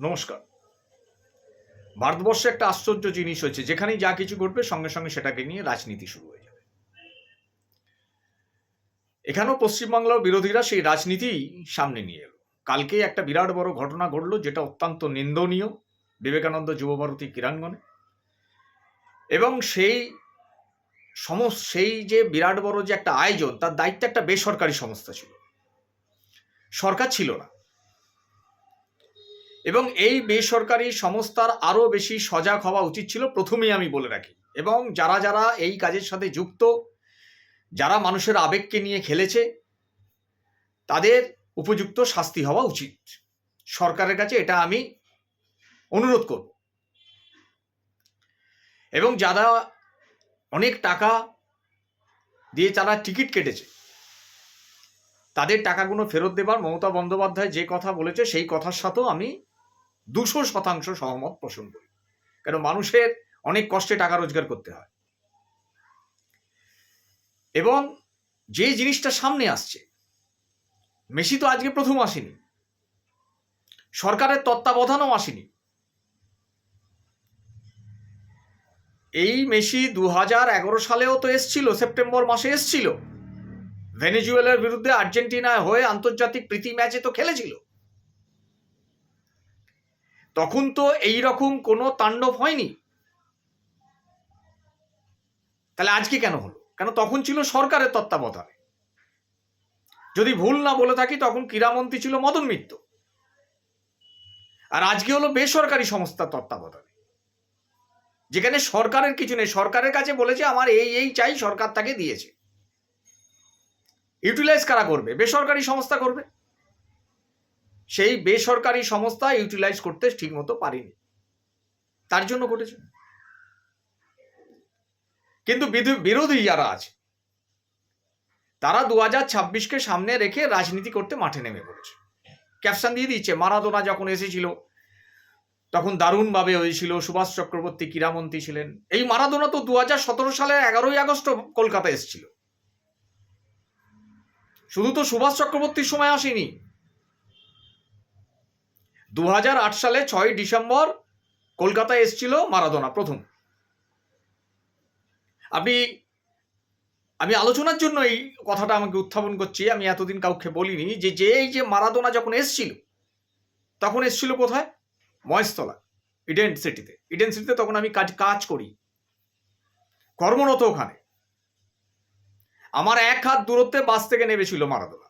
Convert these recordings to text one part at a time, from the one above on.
নমস্কার। ভারতবর্ষে একটা আশ্চর্য জিনিস হয়েছে, যেখানেই যা কিছু ঘটবে সঙ্গে সঙ্গে সেটাকে নিয়ে রাজনীতি শুরু হয়ে যাবে। এখানেও পশ্চিমবাংলার বিরোধীরা সেই রাজনীতি সামনে নিয়ে এলো। কালকে একটা বিরাট বড় ঘটনা ঘটলো, যেটা অত্যন্ত নিন্দনীয় বিবেকানন্দ যুবভারতী ক্রীড়াঙ্গনে। এবং সেই সমস্ত সেই যে বিরাট বড় যে একটা আয়োজন, তার দায়িত্ব একটা বেসরকারি সংস্থা ছিল। সরকার ছিল না। এবং এই বেসরকারি সংস্থার আরও বেশি সজাগ হওয়া উচিত ছিল, প্রথমেই আমি বলে রাখি। এবং যারা যারা এই কাজের সাথে যুক্ত, যারা মানুষের আবেগকে নিয়ে খেলেছে, তাদের উপযুক্ত শাস্তি হওয়া উচিত। সরকারের কাছে এটা আমি অনুরোধ করব। এবং যারা অনেক টাকা দিয়ে তারা টিকিট কেটেছে, তাদের টাকাগুলো ফেরত দেবার মমতা বন্দ্যোপাধ্যায় যে কথা বলেছে, সেই কথার সাথেও আমি দুশো শতাংশ সহমত পোষণ করি। কেন মানুষের অনেক কষ্টে টাকা রোজগার করতে হয়। এবং যে জিনিসটা সামনে আসছে, মেসি তো আজকে প্রথম আসেনি। সরকারের তত্ত্বাবধানও আসেনি। এই মেসি দু হাজার এগারো সালেও তো এসছিল, সেপ্টেম্বর মাসে এসছিল। ভেনেজুয়েলার বিরুদ্ধে আর্জেন্টিনায় হয়ে আন্তর্জাতিক প্রীতি ম্যাচে তো খেলেছিল। তখন তো এই রকম কোনো তাণ্ডব হয়নি। তাহলে আজকে কেন হলো? কেন তখন ছিল সরকারের তত্ত্বাবধানে। যদি ভুল না বলে থাকি, তখন ক্রীড়ামন্ত্রী ছিল মদন মিত্র। আর আজকে হলো বেসরকারি সংস্থার তত্ত্বাবধানে। যেখানে সরকারের কিছু নেই, সরকারের কাছে বলেছে, আমার এই এই চাই, সরকার তাকে দিয়েছে। ইউটিলাইজ কারা করবে? বেসরকারি সংস্থা করবে? সেই বেসরকারি সংস্থা ইউটিলাইজ করতে ঠিকমতো পারেনি। তার জন্য ঘটেছে। কিন্তু বিরোধী যারা আছে, তারা দু হাজার ছাব্বিশকে সামনে রেখে রাজনীতি করতে মাঠে নেমে পড়েছে। ক্যাপশন দিয়ে দিচ্ছে, মারাদোনা যখন এসেছিল, তখন দারুণভাবে হয়েছিল, সুভাষ চক্রবর্তী ক্রীড়ামন্ত্রী ছিলেন। এই মারাদোনা তো দু হাজার সতেরো সালের এগারোই আগস্ট কলকাতা এসেছিল। শুধু তো সুভাষ চক্রবর্তীর সময় আসেনি দু সালে ছয় ডিসেম্বর কলকাতায় এসেছিল মারাদোনা, প্রথম। আপনি, আমি আলোচনার জন্য এই কথাটা আমাকে উত্থাপন করছি, আমি এতদিন কাউকে বলিনি যে যে এই যে মারাদোনা যখন এসছিল, তখন এসছিল কোথায়? মহেশতলা, ইডেন সিটিতে। ইডেন সিটিতে তখন আমি কাজ কাজ করি। কর্মরত ওখানে। আমার এক হাত দূরত্বে বাস থেকে নেমেছিল মারাদোনা।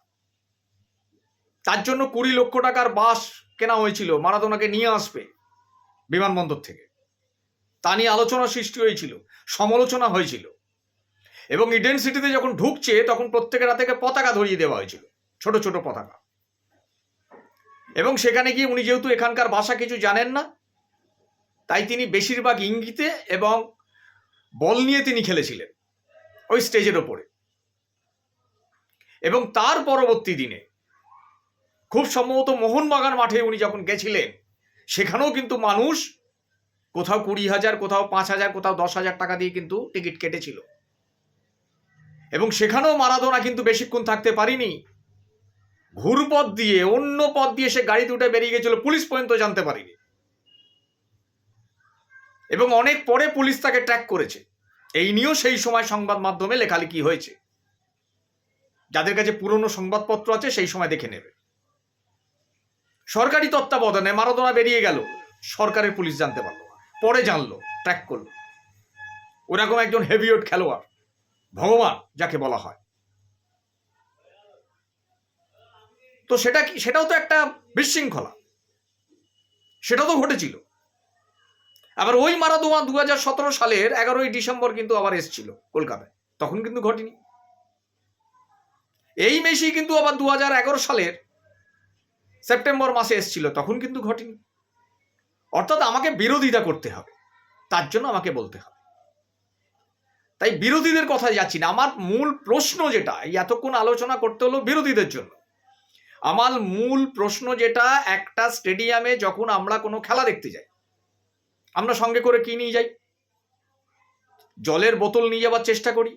তার জন্য কুড়ি লক্ষ টাকার বাস কেনা হয়েছিল, মারাদোনাকে নিয়ে আসবে বিমানবন্দর থেকে। তা নিয়ে আলোচনা সৃষ্টি হয়েছিল, সমালোচনা হয়েছিল। এবং ইডেন সিটিতে যখন ঢুকছে, তখন প্রত্যেকের হাতে পতাকা ধরিয়ে দেওয়া হয়েছিল, ছোট ছোট পতাকা। এবং সেখানে গিয়ে উনি যেহেতু এখানকার ভাষা কিছু জানেন না, তাই তিনি বেশিরভাগ ইঙ্গিতে এবং বল নিয়ে তিনি খেলেছিলেন, ওই স্টেজের ওপরে। এবং তার পরবর্তী দিনে খুব সম্ভবত মোহনবাগান মাঠে উনি যখন গেছিলেন, সেখানেও কিন্তু মানুষ কোথাও কুড়ি হাজার, কোথাও পাঁচ হাজার, কোথাও দশ হাজার টাকা দিয়ে কিন্তু টিকিট কেটেছিল। এবং সেখানেও মারাদোনা কিন্তু বেশিক্ষণ থাকতে পারিনি। ঘুরপথ দিয়ে, অন্য পথ দিয়ে সে গাড়িতে উঠে বেরিয়ে গেছিল, পুলিশ পর্যন্ত জানতে পারিনি। এবং অনেক পরে পুলিশ তাকে ট্র্যাক করেছে। এই নিয়েও সেই সময় সংবাদ মাধ্যমে লেখালেখি হয়েছে। যাদের কাছে পুরনো সংবাদপত্র আছে, সেই সময় দেখে নেবে। সরকারি তত্ত্বাবধানে মারাদোনা বেরিয়ে গেল। সরকারের পুলিশ জানতে পারল পরে জানলো ট্র্যাক করল। ওরকম একজন হেভিওয়েট খেলোয়াড়, ভগবান যাকে বলা হয়। তো সেটা কি, সেটাও তো একটা বিশৃঙ্খলা। সেটা তো ঘটেছিল। আবার ওই মারাদোয়া দু হাজার সতেরো সালের এগারোই ডিসেম্বর কিন্তু আবার এসছিল কলকাতায়। তখন কিন্তু ঘটেনি। এই মেসি কিন্তু আবার দু হাজার এগারো সালের সেপ্টেম্বর মাসে এসছিল, তখন কিন্তু ঘটেনি। অর্থাৎ আমাকে বিরোধিতা করতে হবে, তার জন্য আমাকে বলতে হবে। তাই বিরোধীদের কথা যাচ্ছি না। আমার মূল প্রশ্ন যেটা এতক্ষণ আলোচনা করতে হলো বিরোধীদের জন্য। আমার মূল প্রশ্ন যেটা, একটা স্টেডিয়ামে যখন আমরা কোনো খেলা দেখতে যাই, আমরা সঙ্গে করে কি নিয়ে যাই? জলের বোতল নিয়ে যাওয়ার চেষ্টা করি।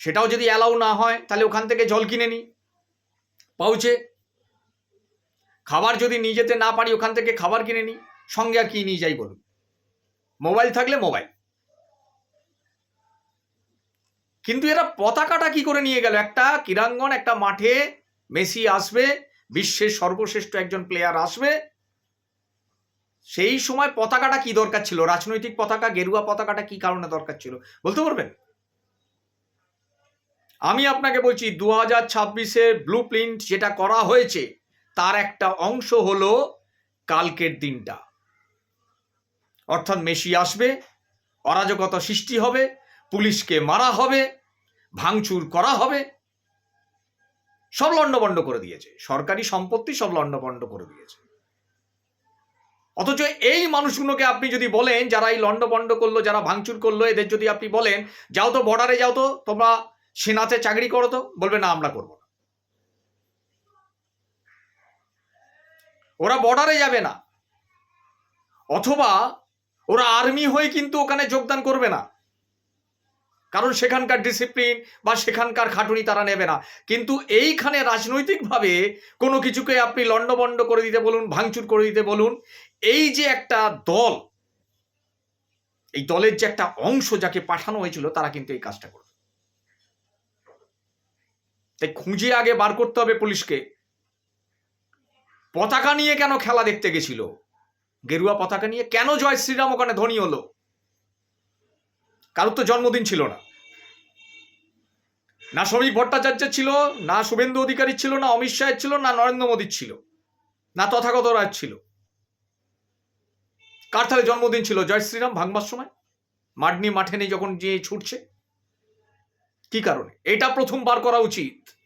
সেটাও যদি অ্যালাউ না হয়, তাহলে ওখান থেকে জল কিনে নিই। পাউচে খাবার যদি নিয়ে যেতে না পারি, ওখান থেকে খাবার কিনে নিই। সঙ্গে আর কি নিয়ে যাই বলুন? মোবাইল থাকলে মোবাইল। কিন্তু এরা পতাকাটা কি করে নিয়ে গেল? একটা ক্রীড়াঙ্গন, একটা মাঠে মেসি আসবে, বিশ্বের সর্বশ্রেষ্ঠ একজন প্লেয়ার আসবে। সেই সময় পতাকাটা কি দরকার ছিল? রাজনৈতিক পতাকা, গেরুয়া পতাকাটা কি কারণে দরকার ছিল? বলতে পারবেন? আমি আপনাকে বলছি, দু হাজার ছাব্বিশের ব্লু প্রিন্ট যেটা করা হয়েছে তার একটা অংশ হলো কালকের দিনটা। অর্থাৎ মেশি আসবে, অরাজকতা সৃষ্টি হবে, পুলিশকে মারা হবে, ভাঙচুর করা হবে, সব লণ্ডভণ্ড করে দিয়েছে। সরকারি সম্পত্তি সব লণ্ডভণ্ড করে দিয়েছে। অথচ এই মানুষগুলোকে আপনি যদি বলেন, যারা এই লণ্ডভণ্ড করল, যারা ভাঙচুর করল, এদের যদি আপনি বলেন, যাও তো বর্ডারে যাও তো, তোমরা সেনাতে চাকরি করো তো, বলবে না, আমরা করব ওরা বর্ডারে যাবে না। অথবা ওরা আর্মি হয়ে কিন্তু ওখানে যোগদান করবে না। কারণ সেখানকার ডিসিপ্লিন বা সেখানকার খাটুনি তারা নেবে না। কিন্তু এইখানে রাজনৈতিকভাবে কোনো কিছুকে আপনি লণ্ডভণ্ড করে দিতে বলুন, ভাঙচুর করে দিতে বলুন, এই যে একটা দল, এই দলের যে একটা অংশ যাকে পাঠানো হয়েছিল, তারা কিন্তু এই কাজটা করবে। তাই খুঁজে আগে বার করতে হবে পুলিশকে। পতাকা নিয়ে কেন খেলা দেখতে গেছিল? গেরুয়া পতাকা নিয়ে কেন জয় শ্রীরাম ওখানে ধনী হলো? কারোর তো জন্মদিন ছিল না। না শ্রমিক ভট্টাচার্যের ছিল, না শুভেন্দু অধিকারী ছিল, না অমিত শাহের ছিল, না নরেন্দ্র মোদীর ছিল, না তথাগত রায়ের ছিল। কার তাহলে জন্মদিন ছিল? জয় শ্রীরাম ভাঙবার সময়? মাঠ নিয়ে মাঠে নেই যখন যে ছুটছে? কি কারণে? এটা প্রথম বার করা উচিত।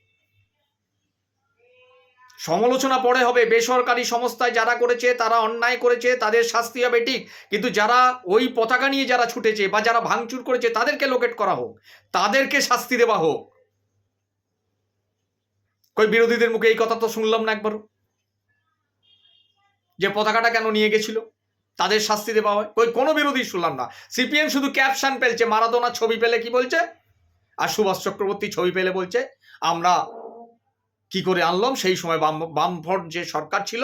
সমালোচনা পরে হবে। বেসরকারি সংস্থায় যারা করেছে, তারা অন্যায় করেছে, তাদের শাস্তি হবে, ঠিক। কিন্তু যারা ওই পতাকা নিয়ে যারা ছুটেছে বা যারা ভাঙচুর করেছে, তাদেরকে লোকেট করা হোক। তাদেরকে শাস্তি দেওয়া হোক। কই, বিরোধীদের মুখে এই কথা তো শুনলাম না একবারও। যে পতাকাটা কেন নিয়ে গেছিল, তাদের শাস্তি দেওয়া হয়। কই, কোনো বিরোধী শুনলাম না। সিপিএম শুধু ক্যাপশন পেলছে, মারাদোনা ছবি পেলে কি বলছে? আর সুভাষ চক্রবর্তী ছবি পেলে বলছে, আমরা কি করে আনলাম? সেই সময় বাম, বামফ্রন্ট যে সরকার ছিল,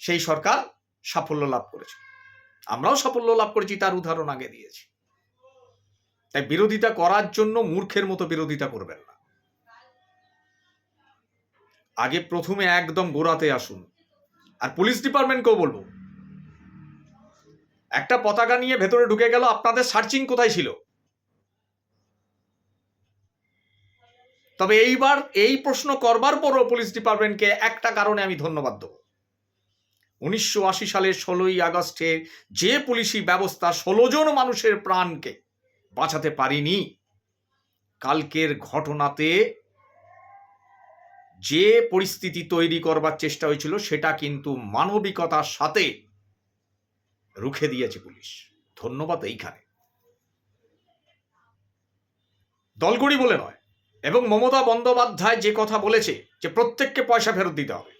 সেই সরকার সাফল্য লাভ করেছে। আমরাও সাফল্য লাভ করেছি, তার উদাহরণ আগে দিয়েছি। তাই বিরোধিতা করার জন্য মূর্খের মতো বিরোধিতা করবেন না। আগে প্রথমে একদম গোড়াতে আসুন। আর পুলিশ ডিপার্টমেন্টকেও বলব, একটা পতাকা নিয়ে ভেতরে ঢুকে গেল, আপনাদের সার্চিং কোথায় ছিল? তবে এইবার এই প্রশ্ন করবার পরও পুলিশ ডিপার্টমেন্টকে একটা কারণে আমি ধন্যবাদ দেবো। উনিশশো আশি সালের ষোলোই আগস্টে যে পুলিশি ব্যবস্থা ষোলো জন মানুষের প্রাণকে বাঁচাতে পারিনি, কালকের ঘটনাতে যে পরিস্থিতি তৈরি করবার চেষ্টা হয়েছিল সেটা কিন্তু মানবিকতার সাথে রুখে দিয়েছে পুলিশ। ধন্যবাদ এইখানে। দলগড়ি বলে নয় এবং মমতা বন্দ্যোপাধ্যায় যে কথা বলেছে যে প্রত্যেককে পয়সা ফেরত দিতে হবে।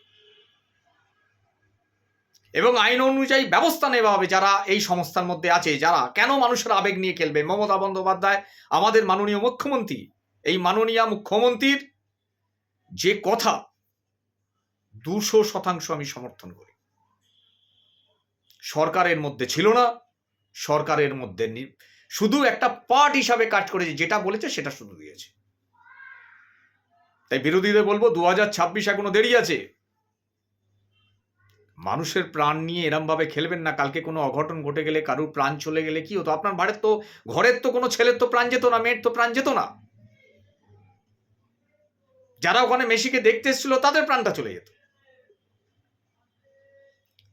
এবং আইন অনুযায়ী ব্যবস্থা নেওয়া হবে যারা এই সংস্থার মধ্যে আছে, যারা কেন মানুষের আবেগ নিয়ে খেলবে? মমতা বন্দ্যোপাধ্যায়, আমাদের মাননীয় মুখ্যমন্ত্রী, এই মাননীয় মুখ্যমন্ত্রীর যে কথা দুশো শতাংশ আমি সমর্থন করি। সরকারের মধ্যে ছিল না, সরকারের মধ্যে শুধু একটা পার্ট হিসাবে কাজ করেছে, যেটা বলেছে সেটা শুধু দিয়েছে। তাই বিরোধীদের বলব দু হাজার ছাব্বিশ এখনও দেরি আছে। মানুষের প্রাণ নিয়ে এরমভাবে খেলবেন না, কালকে কোনো অঘটন ঘটে গেলে, কারুর প্রাণ চলে গেলে কি হতো? আপনার বাড়ির তো, ঘরের তো কোনো ছেলের তো প্রাণ যেত না, মেয়ের তো প্রাণ যেত না। যারা ওখানে মেসিকে দেখতে এসেছিল, তাদের প্রাণটা চলে যেত।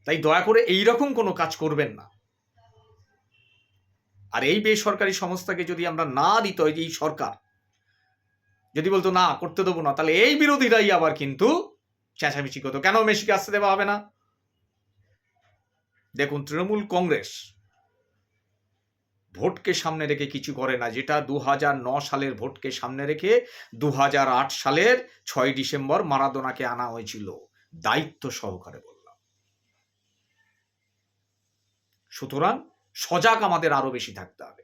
তাই দয়া করে এই রকম কোনো কাজ করবেন না। আর এই বেসরকারি সংস্থাকে যদি আমরা না দিত এই সরকার যদি বলতো, না, করতে দেবো না, তাহলে এই বিরোধীরাই আবার কিন্তু চেঁচামেচি করতো। কেন মেসিকে আসতে দেওয়া হবে না? দেখুন, তৃণমূল কংগ্রেস ভোটকে সামনে রেখে কিছু করে না। যেটা দু সালের ভোটকে সামনে রেখে দু হাজার আট সালের ছয় ডিসেম্বর মারাদোনাকে আনা হয়েছিল। দায়িত্ব সহকারে বললাম। সুতরাং সজাগ আমাদের আরও বেশি থাকতে হবে।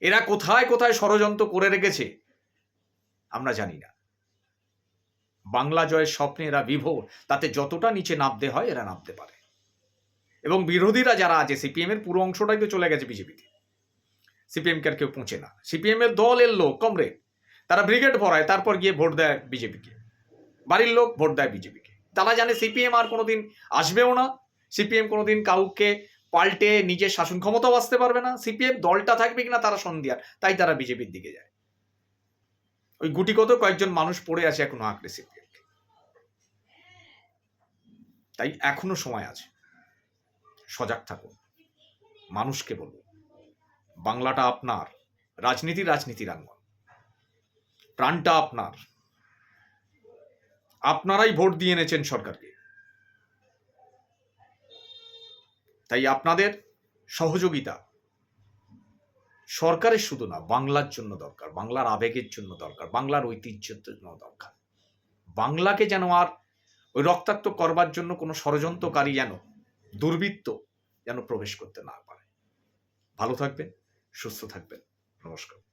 এরা কোথায় কোথায় ষড়যন্ত্র করে রেখেছে? আমরা জানি না। বাংলা জয়ের স্বপ্নে এরা বিভোর, তাতে যতটা নিচে নামতে হয় এরা নামতে পারে। এবং বিরোধীরা যারা আছে, সিপিএম এর পুরো অংশটাই তো চলে গেছে বিজেপিতে। সিপিএম কে আর কেউ পৌঁছে না। সিপিএম এর দলের লোক, কমরেড, তারা ব্রিগেড ভরায়, তারপর গিয়ে ভোট দেয় বিজেপিকে। বাড়ির লোক ভোট দেয় বিজেপিকে। তারা জানে সিপিএম আর কোনোদিন আসবেও না। সিপিএম কোনোদিন কাউকে পাল্টে নিজের শাসন ক্ষমতাও আসতে পারবে না। সিপিএম দলটা থাকবে কিনা তারা সন্ধিয়ার তাই তারা বিজেপির দিকে যায়। ওই গুটিগত কয়েকজন মানুষ পড়ে আছে এখনও আঁকড়ে সিপিএম তাই এখনও সময় আছে। সজাগ থাকুন। মানুষকে বলুন, বাংলাটা আপনার, রাজনীতি রাজনীতির আঙ্গন। প্রাণটা আপনার। আপনারাই ভোট দিয়ে এনেছেন সরকারকে। তাই আপনাদের সহযোগিতা সরকারের শুধু না, বাংলার জন্য দরকার, বাংলার আবেগের জন্য দরকার, বাংলার ঐতিহ্যের জন্য দরকার। বাংলাকে যেন আর ওই রক্তাক্ত করবার জন্য কোনো ষড়যন্ত্রকারী যেন, দুর্বৃত্ত যেন প্রবেশ করতে না পারে। ভালো থাকবেন, সুস্থ থাকবেন। নমস্কার।